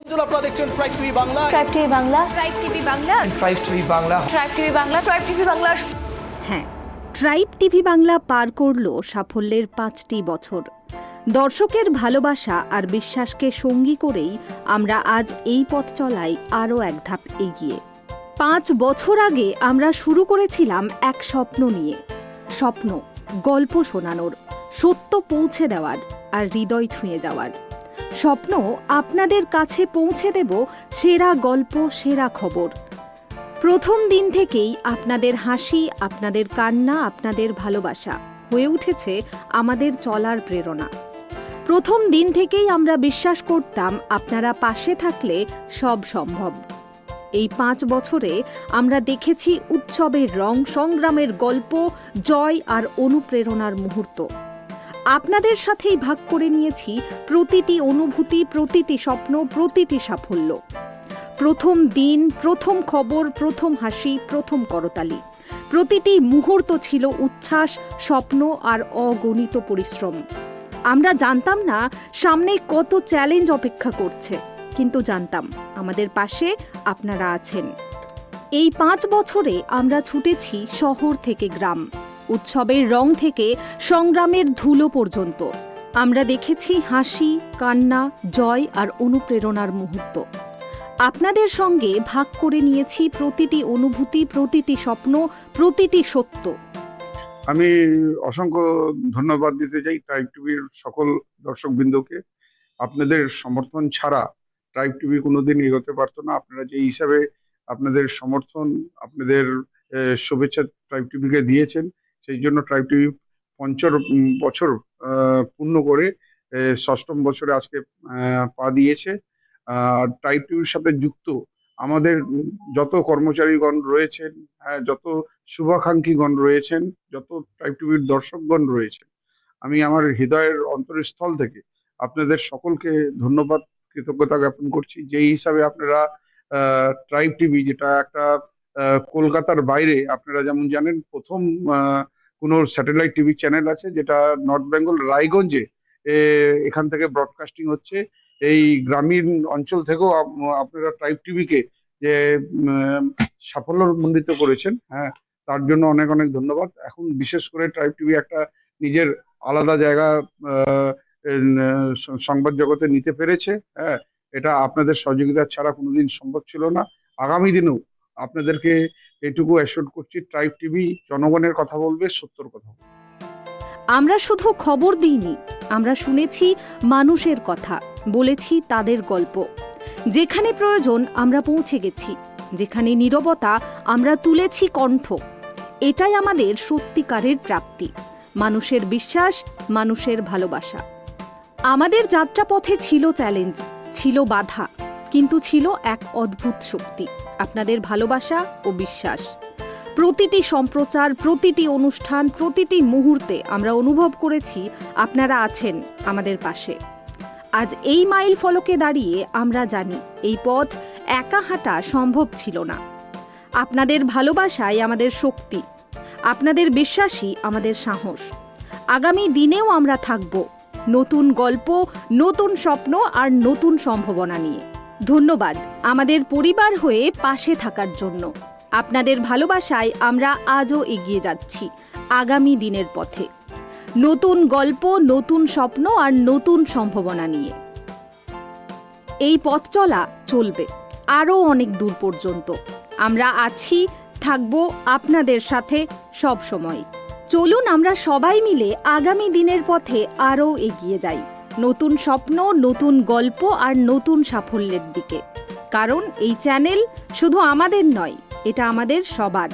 বন্ধুরা, আপনারা দেখছেন Tribe TV Bangla. Tribe TV Bangla. Tribe TV Bangla. Tribe TV Bangla. Tribe TV Bangla Tribe TV Bangla. হ্যাঁ Tribe TV Bangla পার করল সাফল্যের পাঁচটি বছর। দর্শকের ভালোবাসা আর বিশ্বাসকে সঙ্গী করেই আমরা আজ এই পথ চলাই আরও এক ধাপ এগিয়ে। পাঁচ বছর আগে আমরা শুরু করেছিলাম এক স্বপ্ন নিয়ে। স্বপ্ন গল্প শোনানোর সত্য পৌঁছে দেওয়ার আর হৃদয় ছুঁয়ে যাওয়ার। স্বপ্ন আপনাদের কাছে পৌঁছে দেব সেরা গল্প, সেরা খবর। প্রথম দিন থেকেই আপনাদের হাসি, আপনাদের কান্না, আপনাদের ভালোবাসা হয়ে উঠেছে আমাদের চলার প্রেরণা। প্রথম দিন থেকেই আমরা বিশ্বাস করতাম আপনারা পাশে থাকলে সব সম্ভব। এই পাঁচ বছরে আমরা দেখেছি উৎসবের রং, সংগ্রামের গল্প, জয় আর অনুপ্রেরণার মুহূর্ত। আপনাদের সাথেই ভাগ করে নিয়েছি প্রতিটি অনুভূতি, প্রতিটি স্বপ্ন, প্রতিটি সাফল্য। প্রথম দিন, প্রথম খবর, প্রথম হাসি, প্রথম করতালি। প্রতিটি মুহূর্ত ছিল উচ্ছ্বাস, স্বপ্ন আর অগণিত পরিশ্রম। আমরা জানতাম না সামনে কত চ্যালেঞ্জ অপেক্ষা করছে, কিন্তু জানতাম আমাদের পাশে আপনারা আছেন। এই পাঁচ বছরে আমরা ছুটেছি শহর থেকে গ্রাম। উৎসবের রং থেকে সংগ্রামের ধুলো পর্যন্ত। আমরা দেখেছি হাসি, কান্না, জয় আর অনুপ্রেরণার মুহূর্ত। আপনাদের সঙ্গে ভাগ করে নিয়েছি প্রতিটি অনুভূতি, প্রতিটি স্বপ্ন, প্রতিটি সত্য। আমি অসংখ্য ধন্যবাদ দিতে চাই ট্রাইব টিভির সকল দর্শকবৃন্দকে। আপনাদের সমর্থন ছাড়া ট্রাইব টিভি কোনোদিন এগোতে পারতো না। আপনারা যে হিসাবে আপনাদের সমর্থন, আপনাদের শুভেচ্ছা ট্রাইব টিভিকে দিয়েছেন সেই জন্য ট্রাইব টিভি পঞ্চর বছর পূর্ণ করে ষষ্ঠম বছরে আজকে পা দিয়েছে। আর ট্রাইব টিভির সাথে যুক্ত আমাদের যত কর্মচারীগণ রয়েছেন হ্যাঁ যত শুভাকাঙ্ক্ষীগণ রয়েছেন যত ট্রাইব টিভির দর্শকগণ রয়েছেন আমি আমার হৃদয়ের অন্তরস্থল থেকে আপনাদের সকলকে ধন্যবাদ কৃতজ্ঞতা জ্ঞাপন করছি। যেই হিসাবে আপনারা ট্রাইব টিভি যেটা একটা কলকাতার বাইরে আপনারা যেমন জানেন প্রথম আহ, কোনো স্যাটেলাইট টিভি চ্যানেল আছে যেটা নর্থ বেঙ্গল রায়গঞ্জে এখান থেকে ব্রডকাস্টিং হচ্ছে। এই গ্রামীণ অঞ্চল থেকেও আপনারা ট্রাইব টিভিকে যে সাফল্যমণ্ডিত করেছেন হ্যাঁ তার জন্য অনেক অনেক ধন্যবাদ। এখন বিশেষ করে ট্রাইব টিভি একটা নিজের আলাদা জায়গা সংবাদ জগতে নিতে পেরেছে হ্যাঁ এটা আপনাদের সহযোগিতা ছাড়া কোনোদিন সম্ভব ছিল না। আগামী দিনেও আপনাদেরকে এটুকু অ্যাসিওর করছি ট্রাইব টিভি জনগণের কথা বলবে, সত্যর কথা আমরা শুধু খবর দিইনি, আমরা শুনেছি মানুষের কথা, বলেছি তাদের গল্প। যেখানে প্রয়োজন আমরা পৌঁছে গেছি, যেখানে নীরবতা আমরা তুলেছি কণ্ঠ। এটাই আমাদের সত্যিকারের প্রাপ্তি, মানুষের বিশ্বাস, মানুষের ভালোবাসা। আমাদের যাত্রাপথে ছিল চ্যালেঞ্জ ছিল বাধা, কিন্তু ছিল এক অদ্ভুত শক্তি। আপনাদের ভালোবাসা ও বিশ্বাস। প্রতিটি সম্প্রচার, প্রতিটি অনুষ্ঠান, প্রতিটি মুহূর্তে আমরা অনুভব করেছি আপনারা আছেন আমাদের পাশে। আজ এই মাইল ফলকে দাঁড়িয়ে আমরা জানি এই পথ একা হাঁটা সম্ভব ছিল না। আপনাদের ভালোবাসাই আমাদের শক্তি, আপনাদের বিশ্বাসই আমাদের সাহস। আগামী দিনেও আমরা থাকব নতুন গল্প, নতুন স্বপ্ন আর নতুন সম্ভাবনা নিয়ে। ধন্যবাদ আমাদের পরিবার হয়ে পাশে থাকার জন্য। আপনাদের ভালোবাসায় আমরা আজও এগিয়ে যাচ্ছি আগামী দিনের পথে। নতুন গল্প, নতুন স্বপ্ন আর নতুন সম্ভাবনা নিয়ে। এই পথ চলা চলবে আরও অনেক দূর পর্যন্ত। আমরা আছি, থাকব আপনাদের সাথে সব সময় চলুন আমরা সবাই মিলে আগামী দিনের পথে আরও এগিয়ে যাই। নতুন স্বপ্ন, নতুন গল্প আর নতুন সাফল্যের দিকে। কারণ এই চ্যানেল শুধু আমাদের নয়, এটা আমাদের সবার।